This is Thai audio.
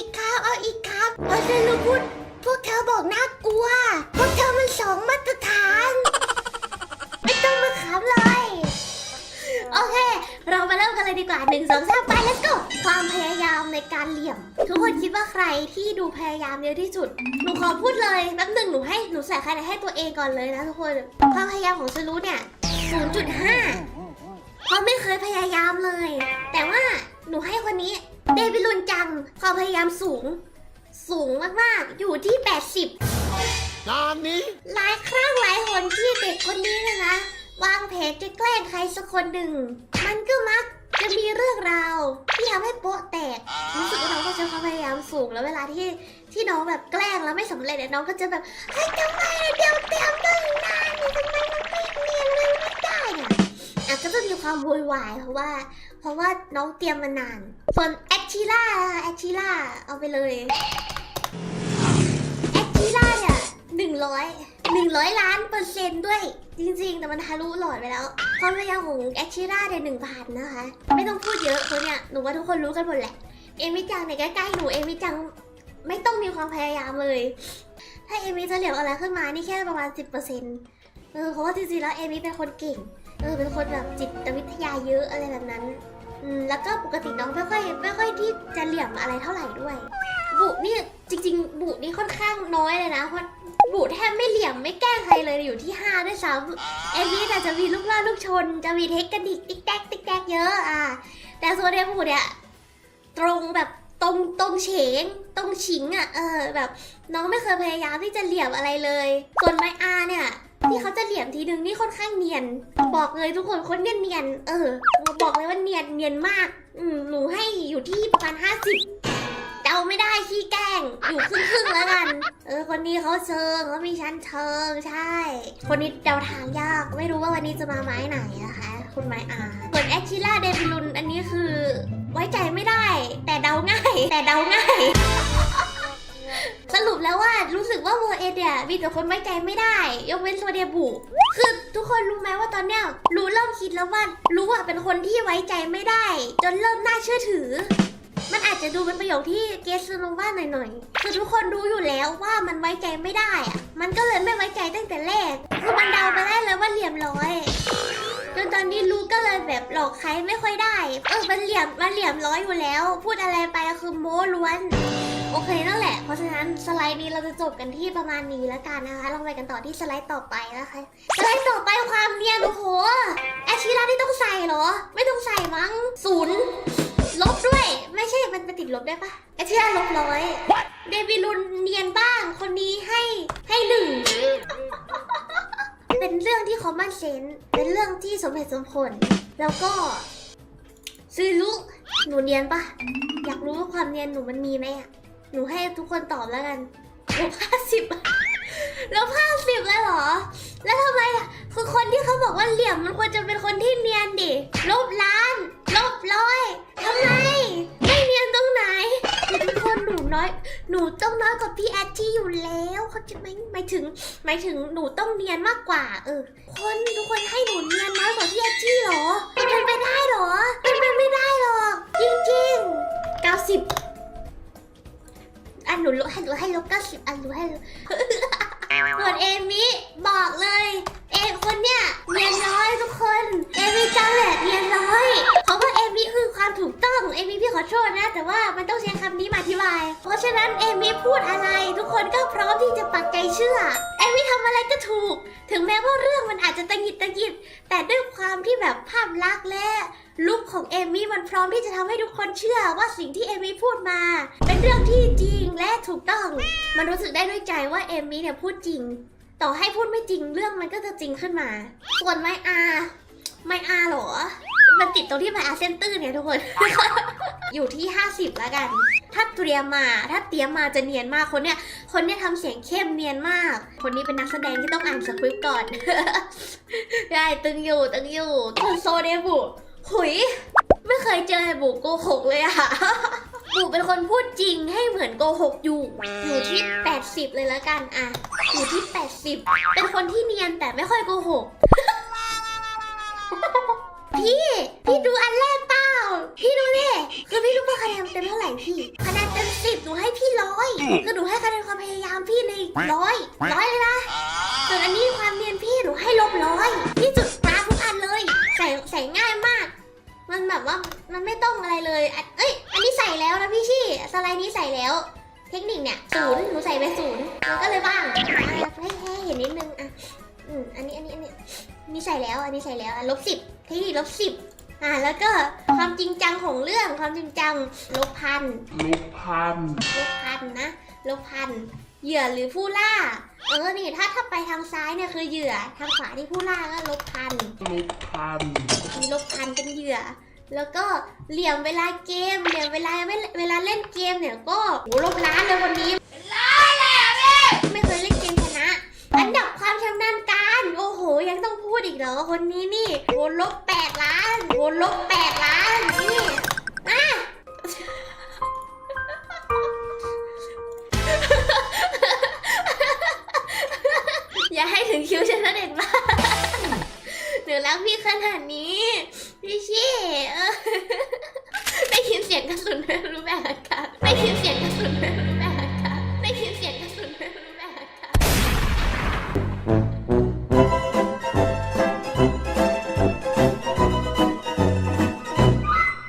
อกว่าเอาอีกครับ เอาอีกครับพอเธอรู้พูดพวกเธอบอกน่ากลัว พวกเธอมันสองมาตรฐาน ไม่ต้องมาขำเลย โอเค เรามาเริ่มกันเลยดีกว่าหนึ่งสองสามไป let's go ความพยายามในการเหลี่ยม ทุกคนคิดว่าใครที่ดูพยายามเยอะที่สุด หนูขอพูดเลยแป๊บหนึ่งหนูให้หนูใส่คะแนนให้ตัวเองก่อนเลยนะทุกคน ความพยายามของสรุเนี่ย0.5เพราะไม่เคยพยายามเลยามพยายามสูง สูงมากๆ อยู่ที่ 80นานนี้ หลายครั้งหลายหนที่เด็กคนนี้เนยนะวางแผนจะแกล้งใครสักคนหนึ่ง มันก็มักจะมีเรื่องราวที่ทำให้โป๊ะแตกรู้สึกว่าน้องก็ใช้ความพยายามสูงแล้วเวลาที่ที่น้องแบบแกล้งแล้วไม่สำเร็จเนี่ยน้องก็จะแบบเฮ้ยทำไมเดี๋ยวเตรียมตั้งนานนี่ทำไม ความโวยวายเพราะว่า เพราะว่าน้องเตรียมมานานส่วนแอคชิล่าแอคชิล่าเอาไปเลยแอคทีล่าเนี่ยหนึ่งร้อยหนึ่งร้อยล้านเปอร์เซ็นต์ด้วย จริงๆ แต่มันทะลุหลอดไปแล้วความพยายามของแอคทีล่าเนี่ยหนึ่งพันนะคะ ไม่ต้องพูดเยอะเพราะเนี่ยหนูว่าทุกคนรู้กันหมดแหละ เอมิจังเนี่ยใกล้ๆหนูเอมิจังไม่ต้องมีความพยายามเลย ถ้าเอมิจะเหลียวอะไรขึ้นมานี่แค่ประมาณ10%เออเพราะว่าจริงๆแล้วเอมิเป็นคนเก่ง เออเป็นคนแบบจิตวิทยาเยอะอะไรแบบนั้นอืมแล้วก็ปกติน้องไม่ค่อยไม่ค่อยที่จะเหลี่ยมอะไรเท่าไหร่ด้วย บุนี่จริง ๆ บุนี่ค่อนข้างน้อยเลยนะเพราะบุแทบไม่เหลี่ยมไม่แกล้งใครเลยอยู่ที่5ด้วยซ้ำเอ็มี่แต่จะมีลูกล่าลูกชน จะมีเทคนิคติ๊กแต๊กติ๊กแต๊กเยอะอะแต่ส่วนเดบุเนี่ยตรงแบบตรงตรงเฉงตรงฉิงอะเออแบบ น้องไม่เคยพยายามที่จะเหลี่ยมอะไรเลยส่วนไมอาเนี่ย ที่เขาจะเหลี่ยมทีนึงนี่ค่อนข้างเนียน บอกเลยทุกคนคนเนียนเนียนเออบอกเลยว่าเนียนเนียนมาก อืมหนูให้อยู่ที่ประมาณ50เดาไม่ได้ขี้แกล้งอยู่ครึ่งครึ่งแล้วกัน เออ คนนี้เขาเชิงเขามีชั้นเชิงใช่ คนนี้เดาทางยากไม่รู้ว่าวันนี้จะมาไม้ไหนนะคะ คุณไม้อาส่วนแอคชิล่าเดบิลุนอันนี้คือ ไว้ใจไม่ได้ เอเอเดียมีแต่คนไว้ใจไม่ได้ ยกเว้นโซเดียบุคือทุกคนรู้ไหมว่าตอนเนี้ยรู้เริ่มคิดแล้วว่ารู้ว่าเป็นคนที่ไว้ใจไม่ได้ จนเริ่มน่าเชื่อถือ มันอาจจะดูเป็นประโยคที่เกสโนว่าหน่อยๆคือทุกคนรู้อยู่แล้วว่ามันไว้ใจไม่ได้อะมันก็เลยไม่ไว้ใจตั้งแต่แรกคือมันเดาไปได้เลยว่าเหลี่ยมร้อยจนตอนนี้รู้ก็เลยแบบหลอกใครไม่ค่อยได้ เออมันเหลี่ยมมันเหลี่ยมร้อยอยู่แล้ว พูดอะไรไปก็คือโม้ล้วน โอเคนั่นแหละ เพราะฉะนั้นสไลด์นี้เราจะจบกันที่ประมาณนี้แล้วกันนะคะ เราไปกันต่อที่สไลด์ต่อไปนะคะ สไลด์ต่อไปความเนียนโอ้โหแอชชีรานี่ต้องใส่เหรอ ไม่ต้องใส่มั้งศูนย์ลบด้วย ไม่ใช่ มันไปติดลบได้ปะแอชชีราลบร้อย เดวิลุนเนียนบ้าง คนนี้ให้ให้หนึ่งเป็นเรื่องที่คอมมอนเซนส์เป็นเรื่องที่สมเหตุสมผล แล้วก็ซื้อลุหนูเนียนปะอยากรู้ว่าความเนียนหนูมันมีไหมอะ หนูให้ทุกคนตอบแล้วกันลบห้าสิบลบห้าสิบเลยเหรอ แล้วทำไมอะคือคนที่เขาบอกว่าเหลี่ยมมันควรจะเป็นคนที่เนียนดิลบล้านลบร้อยทำไม ไม่เนียนตรงไหนทุกคนหนูน้อย หนูต้องน้อยกว่าพี่แอดที่อยู่แล้วเขาจะไหมหมายถึงหมายถึงหนูต้องเนียนมากกว่า เออ คนทุกคนให้หนูเนียนน้อยกว่าพี่แอดที่เหรอ 90อั อมิพี่ขอโทษนะ แต่ว่ามันต้องใช้คำนี้มาอธิบาย เพราะฉะนั้นเอมิพูดอะไร ทุกคนก็พร้อมที่จะปักใจเชื่อ เอมิทำอะไรก็ถูก ถึงแม้ว่าเรื่องมันอาจจะตังหิดตังหิด แต่ด้วยความที่แบบภาพลักษณ์และลุคของเอมี่มันพร้อมที่จะทำให้ทุกคนเชื่อว่าสิ่งที่เอมี่พูดมา เป็นเรื่องที่จริงและถูกต้อง มันรู้สึกได้ด้วยใจว่าเอมี่เนี่ยพูดจริง ต่อให้พูดไม่จริงเรื่องมันก็จะจริงขึ้นมา ส่วนไมอาไมอาเหรอ มันติดตรงที่ไมอาเซนตื้นเนี่ยทุกคน อยู่ที่ 50แล้วกัน ถ้าเตรียมมา ถ้าเตรียมมาจะเนียนมากคนเนี้ย คนเนี้ยทำเสียงเข้มเนียนมาก คนนี้เป็นนักแสดงที่ต้องอ่านสคริปต์ก่อน ได้ตึงอยู่ตึงอยู่คือโซเดบุหุย ไม่เคยเจอบุโกหกเลยอะบุเป็นคนพูดจริงให้เหมือนโกหกอยู่ อยู่ที่ 80 เลยแล้วกันอะอยู่ที่ 80 เป็นคนที่เนียนแต่ไม่ค่อยโกหกพี่ พี่ดูอันแรกเปล่า ร้อยคือหนูให้คะแนนความพยายามพี่ในร้อยร้อยเลยนะส่วนอันนี้ความเนียนพี่หนูให้ลบร้อยพี่จุดกราฟทุกอันเลยใส่ใส่ง่ายมาก มันแบบว่ามันไม่ต้องอะไรเลยเอ้ยอันนี้ใส่แล้วนะพี่ชี่สไลด์นี้ใส่แล้ว เทคนิคเนี่ยศูนย์หนูใส่ไปศูนย์มันก็เลยบ้างอะให้ให้เห็นนิดนึงอะอืมอันนี้อันนี้อันนี้อันนี้ใส่แล้วอันนี้ใส่แล้วลบสิบเทคนิคลบสิบ อะแล้วก็ความจริงจังของเรื่องความจริงจังลบพันลูกพันลบพันนะลบพันเหยื่อหรือผู้ล่า เออนี่ถ้าถ้าไปทางซ้ายเนี่ยคือเหยื่อทางขวาที่ผู้ล่าก็ลบพันลูกพันมีลบพันเป็นเหยื่อ แล้วก็เหลี่ยมเวลาเกมเหลี่ยมเวลาไม่เวลาเล่นเกมเนี่ยก็โหลบล้านเลยวันนี้ล้านเลยอะไม่เคยเล่นเกมชนะ อันดับความชำนาญการ โอ้โหยังต้องพูดอีกเหรอคนนี้นี่โหลบแปดล้านโหลบแปดล้านนี่อะอย่าให้ถึงคิวชนะเด็ดมากหนูรักพี่ขนาดนี้